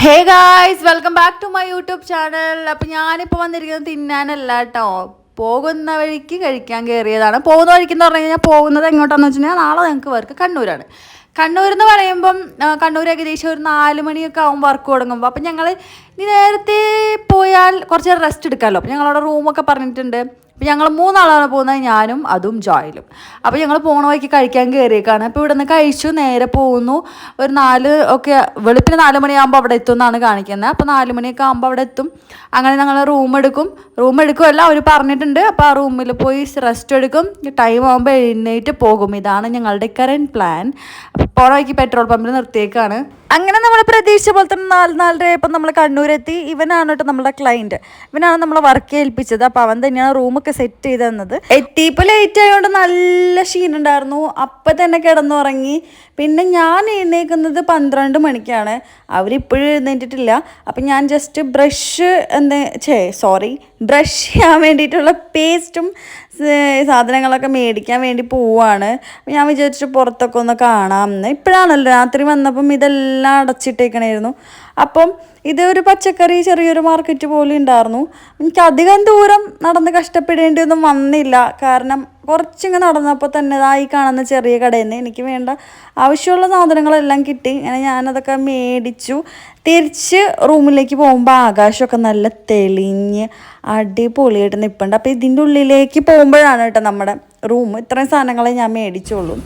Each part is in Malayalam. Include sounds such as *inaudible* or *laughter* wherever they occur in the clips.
Hey guys welcome back to my YouTube channel. അപ്പം ഞാനിപ്പോൾ വന്നിരിക്കുന്നത് തിന്നാനല്ല കേട്ടോ പോകുന്ന വഴിക്ക് കഴിക്കാൻ കയറിയതാണ് പോകുന്ന വഴിക്ക് എന്ന് പറഞ്ഞു കഴിഞ്ഞാൽ പോകുന്നത് എങ്ങോട്ടാണെന്ന് വെച്ചിട്ടുണ്ടെങ്കിൽ നാളെ ഞങ്ങൾക്ക് വർക്ക് കണ്ണൂരാണ്. കണ്ണൂർ എന്ന് പറയുമ്പം കണ്ണൂർ ഏകദേശം ഒരു നാല് മണിയൊക്കെ ആവും വർക്ക് തുടങ്ങുമ്പോൾ അപ്പം ഞങ്ങൾ ഇനി നേരത്തെ പോയാൽ കുറച്ച് നേരം റെസ്റ്റ് എടുക്കാമല്ലോ അപ്പം ഞങ്ങളവിടെ റൂമൊക്കെ പറഞ്ഞിട്ടുണ്ട്. അപ്പം ഞങ്ങൾ മൂന്നാളാണ് പോകുന്നത്. ഞാനും അതും ജോയിലും. അപ്പോൾ ഞങ്ങൾ പോണ വഴിക്ക് കഴിക്കാൻ കയറിയേക്കാണ് അപ്പോൾ ഇവിടെ നിന്ന് കഴിച്ചു നേരെ പോകുന്നു. ഒരു നാല് ഒക്കെ വെളുപ്പിന് നാല് മണിയാകുമ്പോൾ അവിടെ എത്തും എന്നാണ് കാണിക്കുന്നത്. അപ്പോൾ നാല് മണിയൊക്കെ ആകുമ്പോൾ അവിടെ എത്തും. അങ്ങനെ ഞങ്ങൾ റൂം എടുക്കും. റൂം എടുക്കുമല്ല അവർ പറഞ്ഞിട്ടുണ്ട്. അപ്പോൾ ആ റൂമിൽ പോയി റെസ്റ്റ് എടുക്കും. ടൈം ആകുമ്പോൾ എഴുന്നേറ്റ് പോകും. ഇതാണ് ഞങ്ങളുടെ കറന്റ് പ്ലാൻ അപ്പോൾ പോണ വഴിക്ക് പെട്രോൾ പമ്പിൽ നിർത്തിയേക്കാണ്. അങ്ങനെ നമ്മൾ പ്രതീക്ഷിച്ച പോലെ തന്നെ നാല് നാലര ഇപ്പം നമ്മൾ കണ്ണൂരെത്തി. ഇവനാണ് കേട്ടോ നമ്മുടെ ക്ലയന്റ് ഇവനാണ് നമ്മളെ വർക്ക് ഏൽപ്പിച്ചത്. അപ്പോൾ അവൻ തന്നെയാണ് റൂമൊക്കെ സെറ്റ് ചെയ്ത് തന്നത്. എത്തിയപ്പോൾ ലേറ്റ് ആയതുകൊണ്ട് നല്ല ക്ഷീണുണ്ടായിരുന്നു. അപ്പം തന്നെ കിടന്നുറങ്ങി. പിന്നെ ഞാൻ എഴുന്നേക്കുന്നത് പന്ത്രണ്ട് മണിക്കാണ്. അവരിപ്പോഴും എഴുന്നേറ്റിട്ടില്ല. അപ്പം ഞാൻ ജസ്റ്റ് ബ്രഷ് എന്താ ഛേ സോറി ബ്രഷ് ചെയ്യാൻ വേണ്ടിയിട്ടുള്ള പേസ്റ്റും സാധനങ്ങളൊക്കെ മേടിക്കാൻ വേണ്ടി പോവാണ്. ഞാൻ വിചാരിച്ചു പുറത്തൊക്കെ ഒന്ന് കാണാമെന്ന് ഇപ്പോഴാണല്ലോ രാത്രി വന്നപ്പം ഇതെല്ലാം അടച്ചിട്ടേക്കണായിരുന്നു. അപ്പം ഇതൊരു പച്ചക്കറി ചെറിയൊരു മാർക്കറ്റ് പോലെ ഉണ്ടായിരുന്നു. എനിക്ക് അധികം ദൂരം നടന്ന് കഷ്ടപ്പെടേണ്ടിയൊന്നും വന്നില്ല. കാരണം കുറച്ചിങ്ങനെ നടന്നപ്പോൾ തന്നെ ഇതായി കാണുന്ന ചെറിയ കടയിൽ നിന്ന് എനിക്ക് വേണ്ട ആവശ്യമുള്ള സാധനങ്ങളെല്ലാം കിട്ടി. അങ്ങനെ ഞാനതൊക്കെ മേടിച്ചു. തിരിച്ച് റൂമിലേക്ക് പോകുമ്പോൾ ആകാശമൊക്കെ നല്ല തെളിഞ്ഞ് അടിപൊളിയായിട്ട് നിൽപ്പുണ്ട് അപ്പോൾ ഇതിന്റെ ഉള്ളിലേക്ക് പോകുമ്പോഴാണ് കേട്ടോ നമ്മുടെ റൂം. ഇത്രയും സാധനങ്ങളെ ഞാൻ മേടിച്ചുള്ളൂ.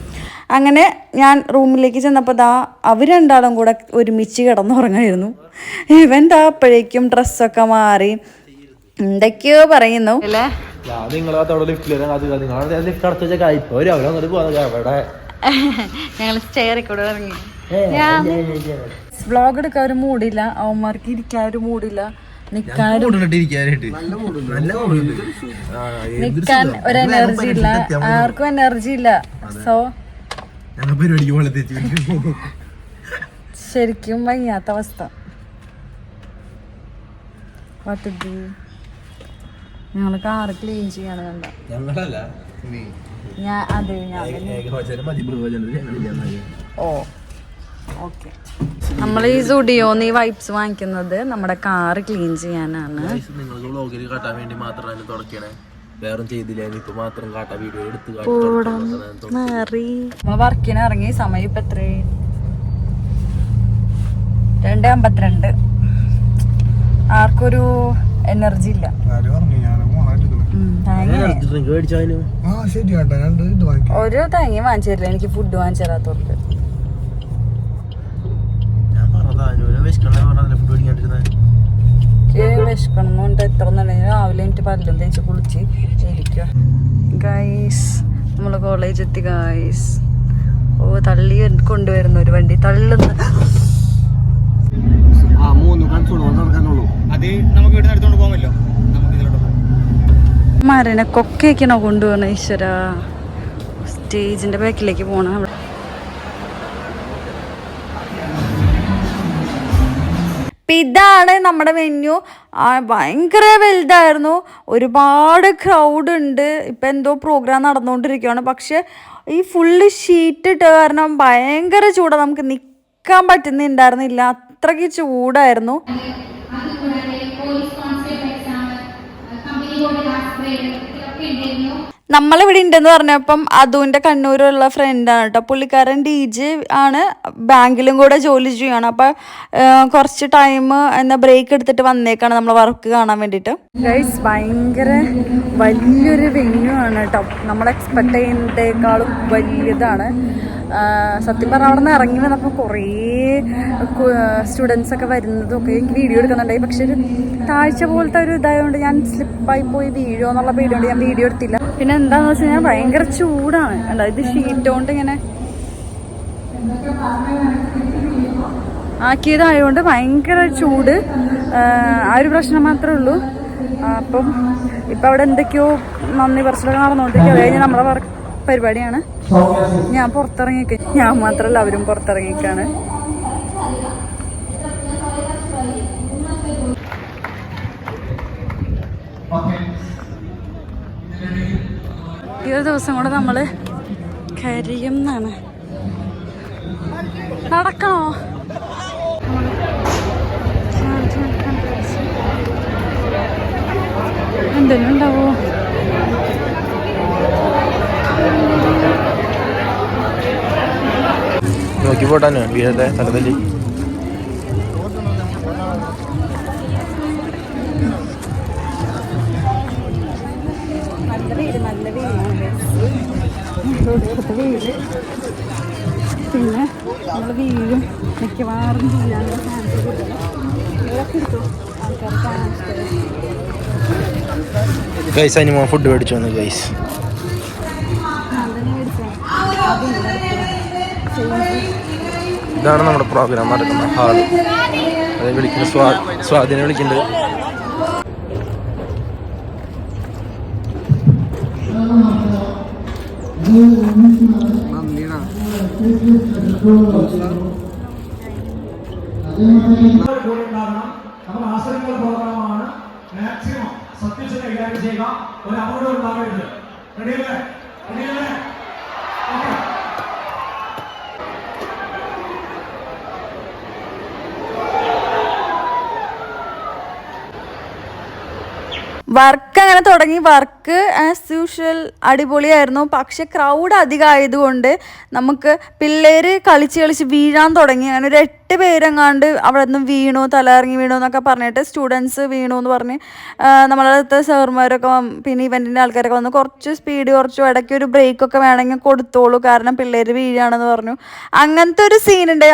അങ്ങനെ ഞാൻ റൂമിലേക്ക് ചെന്നപ്പോൾ ദാ അവർ രണ്ടാളും കൂടെ ഒരുമിച്ച് കിടന്നുറങ്ങായിരുന്നു. ഇവൻ ദാ അപ്പോഴേക്കും ഡ്രസ്സൊക്കെ മാറി. എന്തൊക്കെയോ പറയുന്നു. അല്ലേ? ഞാൻ നിങ്ങളെ അവിടെ ലിഫ്റ്റിൽ അത് നിങ്ങൾ ലിഫ്റ്റ് അങ്ങോട്ട് ഞങ്ങൾ കൂടെ ഇറങ്ങി. വ്ളോഗ് എടുക്കാൻ ഒരു മൂടില്ല. അവന്മാർക്ക് ഇരിക്കാൻ ഒരു മൂടില്ല നിക്കാൻ ഒരു നിക്കാൻ ഒരു എനർജി ഇല്ല. ആർക്കും എനർജി ഇല്ല. സോ ശരിക്കും വയ്യാത്ത അവസ്ഥ. വാട്ട് ഡു ഞങ്ങൾ കാർ ക്ലീൻ ചെയ്യാണ് കണ്ട? ഞങ്ങളല്ല ഞാൻ അതെ ഞാൻ ഓ ഓക്കെ. നമ്മൾ ഈ സുഡിയോന്ന് ഈ വൈപ്സ് വാങ്ങിക്കുന്നത് നമ്മുടെ കാറ് ക്ലീൻ ചെയ്യാനാണ്. നിങ്ങൾക്ക് വ്ളോഗിൽ കാട്ടാൻ വേണ്ടി മാത്രമാണ് തുടക്കണേ? വേറെ ചെയ്തില്ല ഇപ്പൊ മാത്രം കാട്ടാ വീഡിയോ എടുത്ത് നമ്മൾ വർക്കിന് ഇറങ്ങി സമയം ഇപ്പൊ എത്രയായി രണ്ട് അമ്പത്തിരണ്ട്. ആർക്കൊരു എനർജി ഇല്ല. ഒരു തേങ്ങ വാങ്ങിച്ചു എനിക്ക് ഫുഡ് വാങ്ങിച്ചു എനിക്ക് വിശക്കണമെന്നുണ്ട് എത്ര നല്ല രാവിലെ എനിക്ക് പല്ലും തേച്ച് കുളിച്ച് ഇരിക്കുക ഗൈസ് നമ്മൾ കോളേജ് എത്തി ഗൈസ് ഓ തള്ളി കൊണ്ടുവരുന്ന ഒരു വണ്ടി. തള്ളുന്ന ആ മൂന്ന് കൺസോൾ നടക്കാനുള്ളൂ. അത് നമുക്ക് ഇവിടെ എടുത്തോണ്ട് പോകാമല്ലോ മരനെ കൊക്കയൊക്കെയാണോ കൊണ്ടുപോകണ ഈശ്വര. സ്റ്റേജിന്റെ ബാക്കിലേക്ക് അപ്പം ഇതാണ് നമ്മുടെ മെനു ഭയങ്കര വലുതായിരുന്നു. ഒരുപാട് ക്രൗഡ് ഉണ്ട്. ഇപ്പം എന്തോ പ്രോഗ്രാം നടന്നുകൊണ്ടിരിക്കുകയാണ് പക്ഷെ ഈ ഫുള്ള് ഷീറ്റ് ഇട്ട് കാരണം ഭയങ്കര ചൂടാണ് നമുക്ക് നിൽക്കാൻ പറ്റുന്നുണ്ടായിരുന്നില്ല. അത്രയ്ക്ക് ചൂടായിരുന്നു. നമ്മളിവിടെ ഉണ്ടെന്ന് പറഞ്ഞപ്പം അതുവിന്റെ കണ്ണൂരുള്ള ഫ്രണ്ടാണ് കേട്ടോ പുള്ളിക്കാരൻ ഡി ജെ ആണ്. ബാങ്കിലും കൂടെ ജോലി ചെയ്യുകയാണ് അപ്പം കുറച്ച് ടൈം എന്താ ബ്രേക്ക് എടുത്തിട്ട് വന്നേക്കാണ് നമ്മൾ വർക്ക് കാണാൻ വേണ്ടിട്ട് ഭയങ്കര വലിയൊരു വെന്യൂ ആണ് കേട്ടോ നമ്മൾ എക്സ്പെക്ട് ചെയ്യുന്നതിനേക്കാളും വലിയതാണ്. സത്യം പറഞ്ഞാൽ അവിടെ നിന്ന് ഇറങ്ങി വന്നപ്പോൾ കുറേ സ്റ്റുഡൻസ് ഒക്കെ വരുന്നതും ഒക്കെ എനിക്ക് വീഡിയോ എടുക്കുന്നുണ്ടായി. പക്ഷെ ഒരു താഴ്ച പോലത്തെ ഒരു ഇതായതുകൊണ്ട് ഞാൻ സ്ലിപ്പായി പോയി വീഴോ എന്നുള്ള പേടിയോണ്ട് ഞാൻ വീഡിയോ എടുത്തില്ല. പിന്നെ എന്താണെന്ന് വെച്ച് കഴിഞ്ഞാൽ ഭയങ്കര ചൂടാണ്. അതായത് ഷീറ്റ് കൊണ്ട് ഇങ്ങനെ ആക്കിയതായതുകൊണ്ട് ഭയങ്കര ചൂട്. ആ, ഒരു പ്രശ്നം മാത്രമേ ഉള്ളൂ. അപ്പം ഇപ്പം അവിടെ എന്തൊക്കെയോ നന്ദി പറച്ചിലൊക്കെ നടന്നുകൊണ്ടിരിക്കുക അത് കഴിഞ്ഞ് നമ്മളെ പരിപാടിയാണ്. ഞാൻ പുറത്തിറങ്ങിക്ക. ഞാൻ മാത്രമല്ല അവരും പുറത്തിറങ്ങിക്കാണ്. ഈ ഒരു ദിവസം കൂടെ നമ്മൾ കരിയും എന്നാണ് നടക്കണോ? പോട്ടാനോ വീഴട്ടെ തലതല്ലി പിന്നെ നമ്മൾ വീഴും മിക്കവാറും ചെയ്യാനുള്ള ചാൻസ് ആൾക്കാർക്ക് ഗൈസ് അനിമോ ഫുഡ് മേടിച്ചു വന്നു ഗൈസ് ഇതാണ് നമ്മുടെ പ്രോഗ്രാം നടക്കുന്ന ഹാൾ അത് വിളിക്കുന്ന സ്വാ സ്വാധീനം വിളിക്കുന്നുണ്ട് നമ്മൾ ആശ്രമങ്ങൾ പ്രോഗ്രാമാണ് മാക്സിമം സത്യത്തിൽ കൈകാര്യം ചെയ്യുക ഒരു അപകടം ഉണ്ടാകരുത് റെഡിയല്ലേ വർക്ക് അങ്ങനെ തുടങ്ങി. വർക്ക് ആസ് യൂഷ്വൽ അടിപൊളിയായിരുന്നു. പക്ഷെ ക്രൗഡ് അധികമായതുകൊണ്ട് നമുക്ക് പിള്ളേർ കളിച്ച് കളിച്ച് വീഴാൻ തുടങ്ങി. അങ്ങനെ ഒരു എട്ട് പേരെങ്ങാണ്ട് അവിടെ നിന്ന് വീണു തലയിറങ്ങി വീണു എന്നൊക്കെ പറഞ്ഞിട്ട് സ്റ്റുഡൻസ് വീണു എന്ന് പറഞ്ഞ് നമ്മളുടെ നമ്മളെ അടുത്ത സാറുമാരൊക്കെ വന്ന് പിന്നെ ഇവന്റിന്റെ ആൾക്കാരൊക്കെ വന്ന് കുറച്ച് സ്പീഡ് കുറച്ചു ഇടയ്ക്ക് ഒരു ബ്രേക്കൊക്കെ വേണമെങ്കിൽ കൊടുത്തോളൂ. കാരണം പിള്ളേർ വീഴാണെന്ന് പറഞ്ഞു. അങ്ങനത്തെ ഒരു സീനുണ്ട്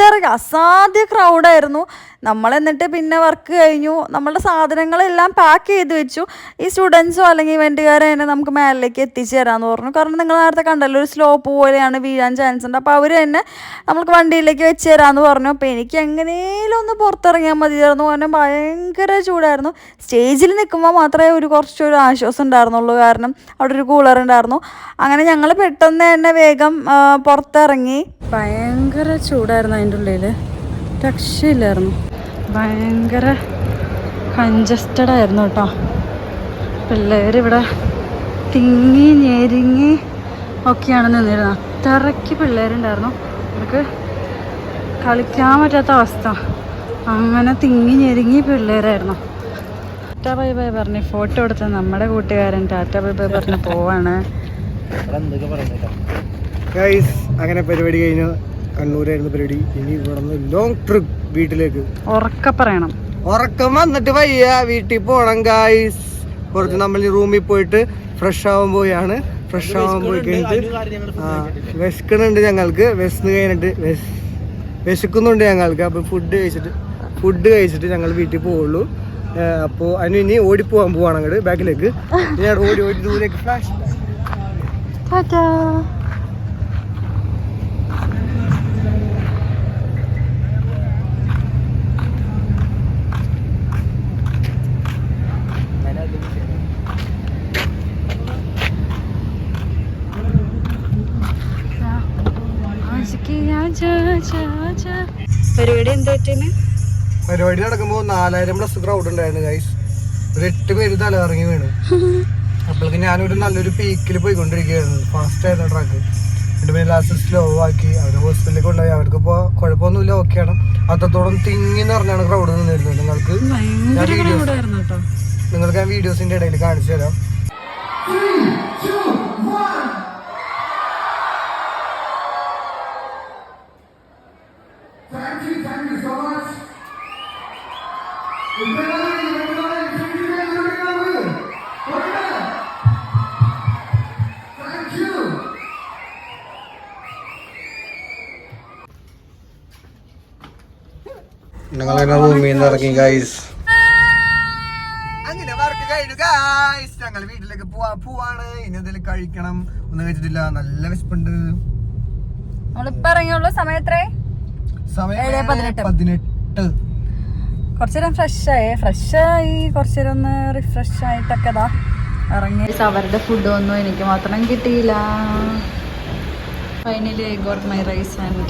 അത്രയ്ക്ക് അസാധ്യ ക്രൗഡായിരുന്നു നമ്മൾ എന്നിട്ട് പിന്നെ വർക്ക് കഴിഞ്ഞു. നമ്മളുടെ സാധനങ്ങളെല്ലാം പാക്ക് ചെയ്ത് വെച്ചു. ഈ സ്റ്റുഡൻസോ അല്ലെങ്കിൽ ഇവന്റുകാരെ തന്നെ നമുക്ക് മേലിലേക്ക് എത്തിച്ചു തരാമെന്ന് പറഞ്ഞു. കാരണം നിങ്ങൾ നേരത്തെ കണ്ടല്ലോ ഒരു സ്ലോപ്പ് പോലെയാണ് വീഴാൻ ചാൻസ് ഉണ്ട്. അപ്പോൾ അവർ തന്നെ നമുക്ക് വണ്ടിയിലേക്ക് വെച്ച് തരാമെന്ന് പറഞ്ഞു. അപ്പോൾ എനിക്ക് എങ്ങനെയും ഒന്ന് പുറത്തിറങ്ങിയാൽ മതിയായിരുന്നു കാരണം ഭയങ്കര ചൂടായിരുന്നു. സ്റ്റേജിൽ നിൽക്കുമ്പോൾ മാത്രമേ ഒരു കുറച്ചൊരു ആശ്വാസം ഉണ്ടായിരുന്നുള്ളൂ. കാരണം അവിടെ ഒരു കൂളർ ഉണ്ടായിരുന്നു. അങ്ങനെ ഞങ്ങൾ പെട്ടെന്ന് തന്നെ വേഗം പുറത്തിറങ്ങി. ഭയങ്കര ചൂടായിരുന്നു. അതിന്റെ ഉള്ളിൽ രക്ഷയില്ലായിരുന്നു. ഭയങ്കര കൺജസ്റ്റഡ് ആയിരുന്നു കേട്ടോ. പിള്ളേരിവിടെ തിങ്ങി ഞെരുങ്ങി ഒക്കെയാണ് നിന്നിരുന്നത്. അത്രയ്ക്ക് പിള്ളേരുണ്ടായിരുന്നു. അവർക്ക് കളിക്കാൻ പറ്റാത്ത അവസ്ഥ. അങ്ങനെ തിങ്ങി ഞെരുങ്ങി പിള്ളേരായിരുന്നു. ടാറ്റ ബൈ ബൈ പറഞ്ഞ് ഫോട്ടോ എടുത്ത നമ്മുടെ കൂട്ടുകാരൻ ടാറ്റ ബൈ ബൈ പറഞ്ഞ് പോവാണ്. അങ്ങനെ പരിപാടി കഴിഞ്ഞു. കണ്ണൂരായിരുന്നു പരിപാടി. ഇനി ഇവിടെ നിന്ന് ലോങ് ട്രിപ്പ് വീട്ടിലേക്ക്. ഉറക്ക പറയണം. ഉറക്കം വന്നിട്ട് വയ്യ. വീട്ടിൽ പോണം ഗായ്സ് കുറച്ച് നമ്മൾ റൂമിൽ പോയിട്ട് ഫ്രഷ് ആവാൻ പോയാണ്. ഫ്രഷ് ആവാൻ പോയി കഴിഞ്ഞിട്ട് ആ വിശക്കണുണ്ട് ഞങ്ങൾക്ക്. വിശന്ന് കഴിഞ്ഞിട്ട് വിശ- വിശക്കുന്നുണ്ട് ഞങ്ങൾക്ക്. അപ്പോൾ ഫുഡ് കഴിച്ചിട്ട് ഫുഡ് കഴിച്ചിട്ട് ഞങ്ങൾ വീട്ടിൽ പോവുള്ളൂ. അപ്പോൾ അതിന് ഇനി ഓടിപ്പോവാൻ പോവാണ് അങ്ങോട്ട് ബാക്കിലേക്ക്. *laughs* ഞാൻ ഓടി ഓടി ദൂരേക്ക് ഫ്ലാഷ് ടാറ്റാ പരിപാടി എന്താ പരിപാടി നടക്കുമ്പോൾ നാലായിരം പ്ലസ് ക്രൗഡ് ഉണ്ടായിരുന്നു ഗൈസ് ഒരു എട്ട് പേര് തല ഇറങ്ങി വീണു. അപ്പോഴേക്ക് ഞാനൊരു നല്ലൊരു പീക്കിൽ പോയിക്കൊണ്ടിരിക്കുകയായിരുന്നു. ഫാസ്റ്റ് ആയിരുന്നു ട്രാക്ക് എന്നിട്ട് പിന്നെ ലാസ്റ്റ് സ്ലോ ആക്കി. അവരെ ഹോസ്പിറ്റലിൽ കൊണ്ടുപോയി. അവർക്ക് ഇപ്പോൾ കുഴപ്പമൊന്നുമില്ല ഓക്കെയാണ് അത്രത്തോളം തിങ്ങി നിറഞ്ഞാണ് ക്രൗഡ് നിന്നിരുന്നത്. നിങ്ങൾക്ക് ഞാൻ വീഡിയോസ് നിങ്ങൾക്ക് ഞാൻ വീഡിയോസിന്റെ ഇടയിൽ കാണിച്ചു തരാം. ഞങ്ങൾ ഭൂമിയിൽ നിന്ന് ഇറങ്ങി ഗൈസ് അങ്ങനെ വർക്ക് കഴിഞ്ഞു ഗൈസ് ഞങ്ങൾ വീട്ടിലേക്ക് പോവാ പോവാണ് ഇനി എന്തെങ്കിലും കഴിക്കണം ഒന്നും കഴിച്ചിട്ടില്ല നല്ല വിശപ്പുണ്ട് നമ്മളിപ്പോ ഇറങ്ങിയുള്ള സമയം എത്രേ സമയം പതിനെട്ട്. പതിനെട്ട് കുറച്ചു നേരം ഫ്രഷ് ആയി ഫ്രഷ് ആയി കുറച്ചു നേരം ഒന്ന് റിഫ്രഷ് ആയിട്ടൊക്കെ ഇതാ ഇറങ്ങി അവരുടെ ഫുഡ് ഒന്നും എനിക്ക് മാത്രം കിട്ടിയില്ല finally I got my rice and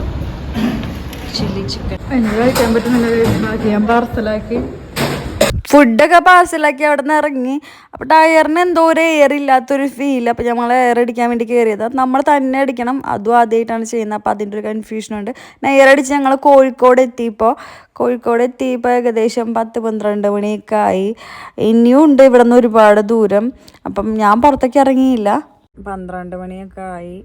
chilli chicken കഴിക്കാൻ പറ്റുന്നില്ല ഞാൻ പാർസലാക്കി. ഫുഡൊക്കെ പാഴ്സലാക്കി അവിടെ നിന്ന് ഇറങ്ങി. അപ്പോൾ ടയറിന് എന്തോ ഒരു എയർ ഇല്ലാത്തൊരു ഫീൽ അപ്പോൾ ഞങ്ങൾ എയർ അടിക്കാൻ വേണ്ടി കയറിയത് അത് നമ്മൾ തന്നെ അടിക്കണം. അതും ആദ്യമായിട്ടാണ് ചെയ്യുന്നത്. അപ്പോൾ അതിന്റെ ഒരു കൺഫ്യൂഷനുണ്ട് എയർ അടിച്ച് ഞങ്ങൾ കോഴിക്കോട് എത്തിയപ്പോൾ കോഴിക്കോട് എത്തിയപ്പോൾ ഏകദേശം പത്ത് പന്ത്രണ്ട് മണിയൊക്കെ ആയി ഇനിയും ഉണ്ട് ഇവിടെ നിന്ന് ഒരുപാട് ദൂരം. അപ്പം ഞാൻ പുറത്തേക്ക് ഇറങ്ങിയില്ല. പന്ത്രണ്ട് മണിയൊക്കെ ആയി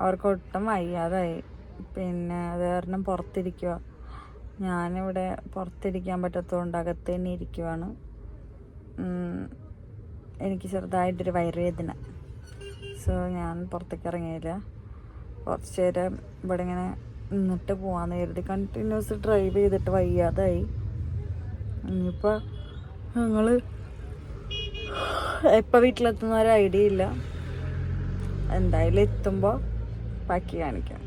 അവർക്കൊട്ടും അവർക്ക് ഒട്ടും വയ്യാതായി. പിന്നെ അത് കാരണം പുറത്തിരിക്കുക ഞാനിവിടെ പുറത്തിരിക്കാൻ പറ്റാത്തതുകൊണ്ട് അകത്ത് തന്നെ ഇരിക്കുവാണ് എനിക്ക് ചെറുതായിട്ടൊരു വയറുവേദന. സോ ഞാൻ പുറത്തേക്ക് ഇറങ്ങിയില്ല കുറച്ച് നേരം ഇവിടെ ഇങ്ങനെ നിന്നിട്ട് പോവാന്ന് കരുതി. കണ്ടിന്യൂസ് ഡ്രൈവ് ചെയ്തിട്ട് വയ്യാതായി. ഇനിയിപ്പോൾ ഞങ്ങൾ എപ്പോൾ വീട്ടിലെത്തുന്ന ഒരു ഐഡിയ ഇല്ല. എന്തായാലും എത്തുമ്പോൾ ബാക്കി കാണിക്കാം.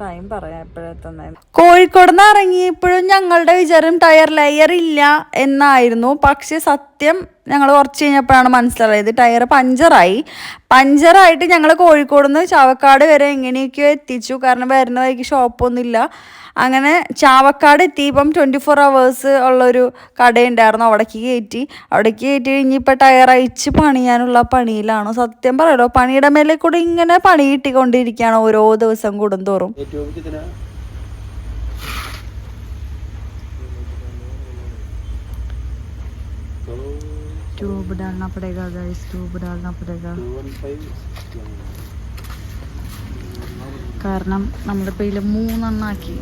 ടൈം പറയാം എപ്പോഴെത്തുന്നതെന്ന് കോഴിക്കോട് നിന്ന് ഇറങ്ങിയപ്പോഴും ഞങ്ങളുടെ വിചാരം ടയർ ലെയർ ഇല്ല എന്നായിരുന്നു. പക്ഷെ സത്യം ഞങ്ങൾ കുറച്ച് കഴിഞ്ഞപ്പോഴാണ് മനസ്സിലായത്. ടയർ പഞ്ചറായി. പഞ്ചറായിട്ട് ഞങ്ങൾ കോഴിക്കോട് നിന്ന് ചാവക്കാട് വരെ എങ്ങനെയൊക്കെയോ എത്തിച്ചു. കാരണം വരുന്ന വഴിക്ക് ഷോപ്പൊന്നുമില്ല. അങ്ങനെ ചാവക്കാട് എത്തിയപ്പം ട്വന്റി ഫോർ അവേഴ്സ് ഉള്ളൊരു കടയുണ്ടായിരുന്നു. അവിടേക്ക് കയറ്റി. അവിടേക്ക് കയറ്റി കഴിഞ്ഞിപ്പോൾ ടയർ അയച്ച് പണിയാനുള്ള പണിയിലാണ്. സത്യം പറയലോ പണിയുടെ മേലെ കൂടെ ഇങ്ങനെ പണി കിട്ടിക്കൊണ്ടിരിക്കുകയാണ് ഓരോ ദിവസം കൂടുന്തോറും. ट्यूब डालना पड़ेगा गाइस ट्यूब डालना पड़ेगा കാരണം നമ്മളിപ്പോൾ ഇതിൽ മൂന്നെണ്ണം ആക്കി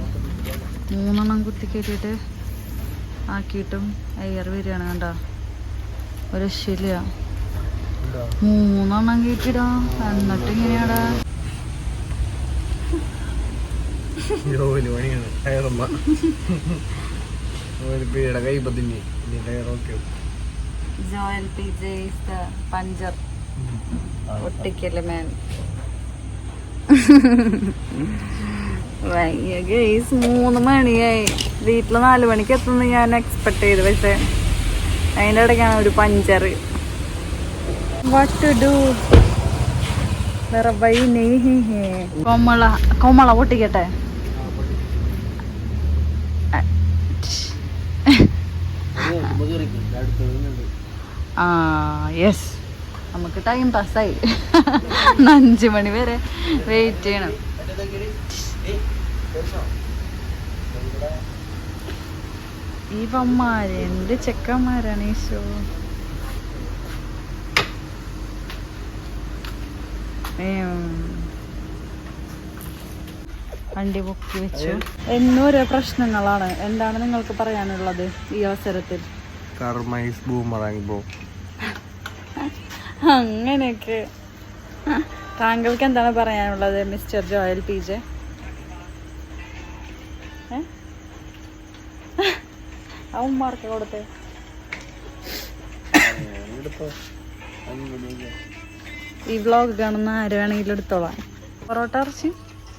മൂന്നെണ്ണം കുത്തി കയറ്റിയിട്ട് ആക്കിയിട്ടും എയർ വരികയാണ് കണ്ടോ ഒരു രക്ഷയില്ല മൂന്നെണ്ണം കയറ്റിടാ എന്നിട്ട് ഇങ്ങനെയാടാ ജോലി പണിയാണ് ടയറമ്മ ഒരു പീടെ കൈ പതിഞ്ഞ് ഇനി ടയർ ഓക്കെ ജോയൽ പി ജെയ്സ് പഞ്ചർ ഒട്ടിക്കൽ മാൻ വയ്യ ഗെയ്സ് മൂന്ന് മണിയായി വീട്ടിൽ നാല് മണിക്ക് എത്തുന്ന ഞാൻ എക്സ്പെക്ട് ചെയ്തു പക്ഷെ അതിന്റെ ഇടയ്ക്കാണ് ഒരു പഞ്ചർ വാട്ട് ടു ഡു കൊമള കൊമള പൊട്ടിക്കട്ടെ ആ യെസ് നമുക്ക് ടൈം പാസ്സായി അഞ്ച് മണി വരെ വെയിറ്റ് ചെയ്യണം. ഈ വമ്മാര് എന്ത് ചെക്കന്മാരാണ് ഈശോ. വണ്ടി പൊക്കി വെച്ചു. എന്നോരോ പ്രശ്നങ്ങളാണ്. എന്താണ് നിങ്ങൾക്ക് പറയാനുള്ളത് ഈ അവസരത്തിൽ? കർമൈസ് ബൂമറാങ് ബ്രോ *laughs* അങ്ങനെയൊക്കെ. താങ്കൾക്ക് എന്താണ് പറയാനുള്ളത് മിസ്റ്റർ ജോയൽ പി ജെ? അവന്മാർക്ക് *laughs* കൊടുത്തേ. ഈ വ്ലോഗ് കാണുന്ന ആര് വേണമെങ്കിലും എടുത്തോളാം. പൊറോട്ട ഇറച്ചി?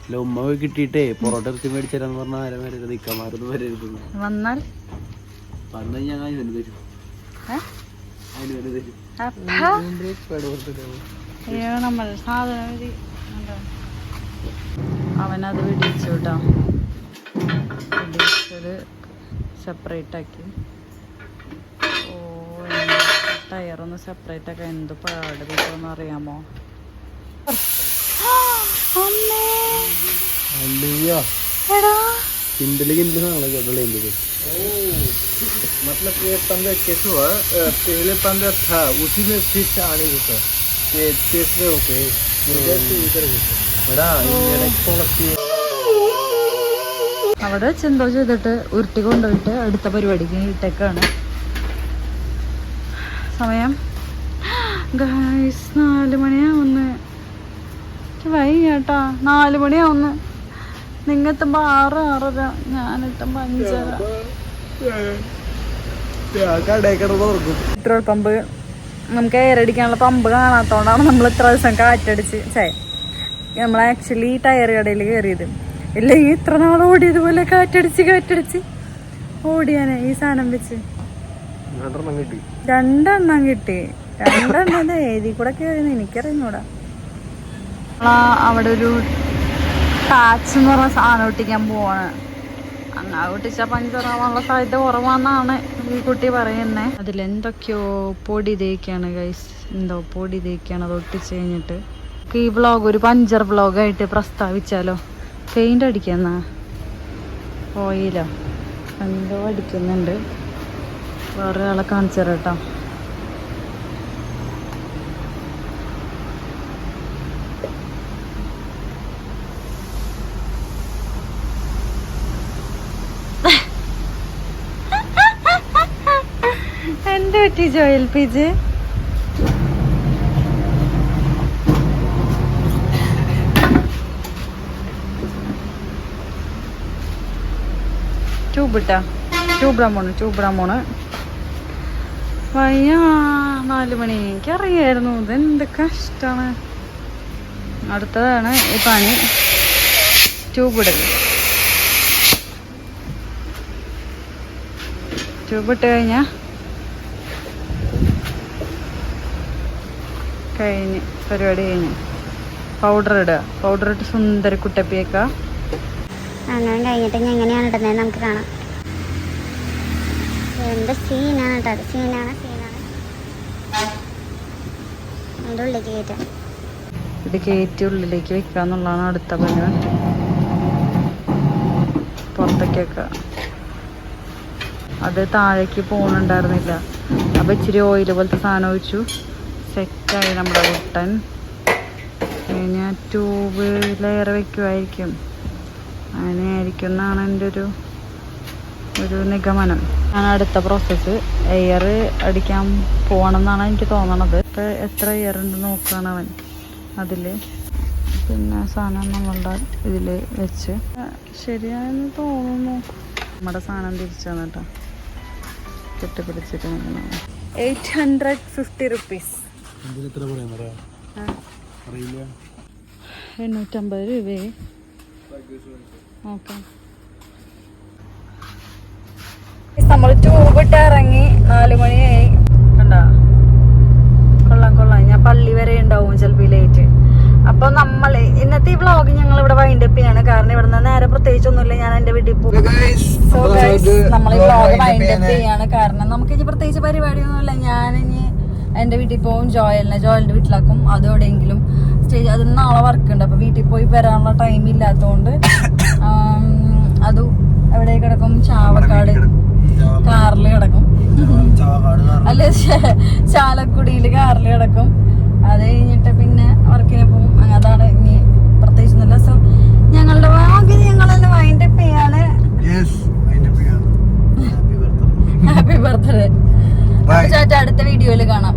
അല്ല ഉമ്മ പോയി കിട്ടിയിട്ടേ പൊറോട്ട ഇറച്ചി മേടിച്ചാലെന്ന് പറഞ്ഞാൽ ആരും വരരുത്. വന്നാൽ നമ്മൾ സാധനം? അവനത് വിടിച്ചു കേട്ടോ വിടിച്ചത് സെപ്പറേറ്റ് ആക്കി. ഓ ടയറൊന്ന് സെപ്പറേറ്റ് ആക്കാൻ എന്ത് പാട് കിട്ടുമെന്ന് അറിയാമോ? അമ്മേ. എടാ. കിണ്ടൽ കിണ്ടൽ നാളെ मतलब ये पंद्रह केस हुआ अ, पहले पंद्रह था उसी में फिर से आने को था ये तीसरे हो गए इधर से इधर हो गए എടാ ഇങ്ങനെ തുളസി അവിടെ വെച്ച് എന്തോ ചെയ്തിട്ട് ഉരുട്ടി കൊണ്ടുപോയിട്ട് അടുത്ത പരിപാടിക്ക് ഇട്ടേക്കാണ് സമയം ഗായ്സ് നാല് മണിയാവുന്ന് എനിക്ക് വയ്യ കേട്ടാ നാല് മണിയാവുന്ന് നിങ്ങൾ എത്തുമ്പോ ആറ് ആറര ഞാനെത്തുമ്പോ അഞ്ചര കടയിൽ കിടന്ന് തുറക്കും പെട്രോൾ പമ്പ് നമുക്ക് എയർ അടിക്കാനുള്ള പമ്പ് കാണാത്തോണ്ടാണ് നമ്മൾ ഇത്ര ദിവസം കാറ്റടിച്ച്. ചേ നമ്മൾ ആക്ച്വലി ടയർ കടയിൽ കയറിയത് ഇല്ലെങ്കിൽ ഇത്ര നാൾ ഓടിയതുപോലെ കാറ്റടിച്ച് കാറ്റടിച്ച് ഓടിയാനെ ഈ സാധനം വെച്ച്. രണ്ടെണ്ണം കിട്ടി. രണ്ടെണ്ണം ഏതി കൂടെ കയറിയെന്ന് എനിക്കറിഞ്ഞൂടാ. അവിടെ ഒരു ടാച്ച് എന്ന് പറഞ്ഞ സാധനം ഒട്ടിക്കാൻ പോവാണ്. അങ്ങനെ ഒട്ടിച്ച പഞ്ചറാവാനുള്ള സാധ്യത കുറവാന്നാണ് ഈ കുട്ടി പറയുന്നത് അതിലെന്തൊക്കെയോ പൊടി തേക്കാണ് ഗൈസ് എന്തോ പൊടി തേക്കാണ് അത് ഒട്ടിച്ച് കഴിഞ്ഞിട്ട്. ഈ വ്ളോഗ് ഒരു പഞ്ചർ വ്ളോഗായിട്ട് പ്രസ്താവിച്ചാലോ? പെയിന്റ് അടിക്കുന്ന? ഓയിലോ എന്തോ അടിക്കുന്നുണ്ട്. വേറെ ആളെ കാണിച്ചു തരാം കേട്ടോ. പറ്റി ജോയൽ പിജ് ട്യൂബ് ഇട്ടാ ട്യൂബിടാൻ പോണ് ട്യൂബിടാൻ പോണ് വയ്യ നാല് മണി. എനിക്കറിയായിരുന്നു ഇതെന്ത് കഷ്ടാണ്. അടുത്തതാണ് ഈ പണി. ട്യൂബിടൽ ട്യൂബിട്ട് ട്യൂബ് കഴിഞ്ഞാ പരിപാടി കഴിഞ്ഞ്. പൗഡർ ഇടുക. പൗഡർ ഇട്ട് സുന്ദര കുട്ടപ്പിയേക്ക അങ്ങനെ കഴിഞ്ഞിട്ട് ഞാൻ എങ്ങനെയാണ് ഇടുന്നത് നമുക്ക് കാണാം. എന്ത് സീനാണ് കേട്ടോ സീനാണ് സീനാണ് അതിന്റെ ഉള്ളിലേക്ക് കയറ്റാം. ഇത് കയറ്റി ഉള്ളിലേക്ക് വെക്കുക എന്നുള്ളതാണ് അടുത്ത പണി പുറത്തേക്കൊക്കെ അത് താഴേക്ക് പോകണുണ്ടായിരുന്നില്ല. അപ്പം ഇച്ചിരി ഓയിൽ പോലത്തെ സാധനം ഒഴിച്ചു. സെറ്റായി നമ്മുടെ കുട്ടൻ. കഴിഞ്ഞാൽ ട്യൂബ് ലെയർ വെക്കുമായിരിക്കും അങ്ങനെയായിരിക്കും എന്നാണ് എന്റെ ഒരു ഒരു നിഗമനം. ഞാൻ അടുത്ത പ്രോസസ്സ് എയർ അടിക്കാൻ പോകണമെന്നാണ് എനിക്ക് തോന്നണത്. ഇപ്പം എത്ര എയർ ഉണ്ട് നോക്കുകയാണ് അവൻ അതിൽ പിന്നെ സാധനം നമ്മളുടെ ഇതിൽ വെച്ച്. ശരിയായെന്ന് തോന്നുന്നു. നമ്മുടെ സാധനം തിരിച്ചു തന്നിട്ടോ കെട്ടിപ്പിടിച്ചിട്ട് എയ്റ്റ് ഹൺഡ്രഡ് ഫിഫ്റ്റി റുപ്പീസ് എണ്ണൂറ്റമ്പത് രൂപയെ. നോക്കാം നമ്മൾ ട്യൂബിട്ട് ഇറങ്ങി നാല് മണിയായി. കണ്ടോ? കൊള്ളാം കൊള്ളാം. ഞാൻ പള്ളി വരെ ഉണ്ടാവും ചിലപ്പോൾ ലേറ്റ് അപ്പൊ നമ്മൾ ഇന്നത്തെ ഈ വ്ളോഗ് ഞങ്ങൾ ഇവിടെ വൈൻഡപ്പ് ചെയ്യാണ്. കാരണം ഇവിടുന്ന് നേരെ പ്രത്യേകിച്ച് ഒന്നുമില്ല ഞാൻ എന്റെ വീട്ടിൽ പോകും സോ നമ്മൾ ഈ വ്ളോഗ് വൈൻഡപ്പ് ചെയ്യാണ്. കാരണം നമുക്ക് ഇനി പ്രത്യേകിച്ച് പരിപാടിയൊന്നുമില്ല. ഞാൻ എന്റെ വീട്ടിൽ പോകും ജോയലിനെ ജോയലിന്റെ വീട്ടിലാക്കും. അതോടെയെങ്കിലും സ്റ്റേജ് അതിന് നാളെ വർക്ക് ഉണ്ട്. അപ്പോൾ വീട്ടിൽ പോയി വരാനുള്ള ടൈം ഇല്ലാത്തതുകൊണ്ട് അത് എവിടെ കിടക്കും? ചാവക്കാട് കാറിൽ കിടക്കും. അല്ല? ചാലക്കുടിയിൽ കാറിൽ കിടക്കും. അത് കഴിഞ്ഞിട്ട് പിന്നെ വർക്കിന് പോകും. അതാണ് ഇനി പ്രത്യേകിച്ച് നല്ല സോ ഞങ്ങളുടെ ഭാഗ്യം ഞങ്ങളെല്ലാം വൈൻഡപ്പ് ചെയ്യാണ് ഹാപ്പി ബർത്ത്ഡേ അടുത്ത വീഡിയോയിൽ കാണാം.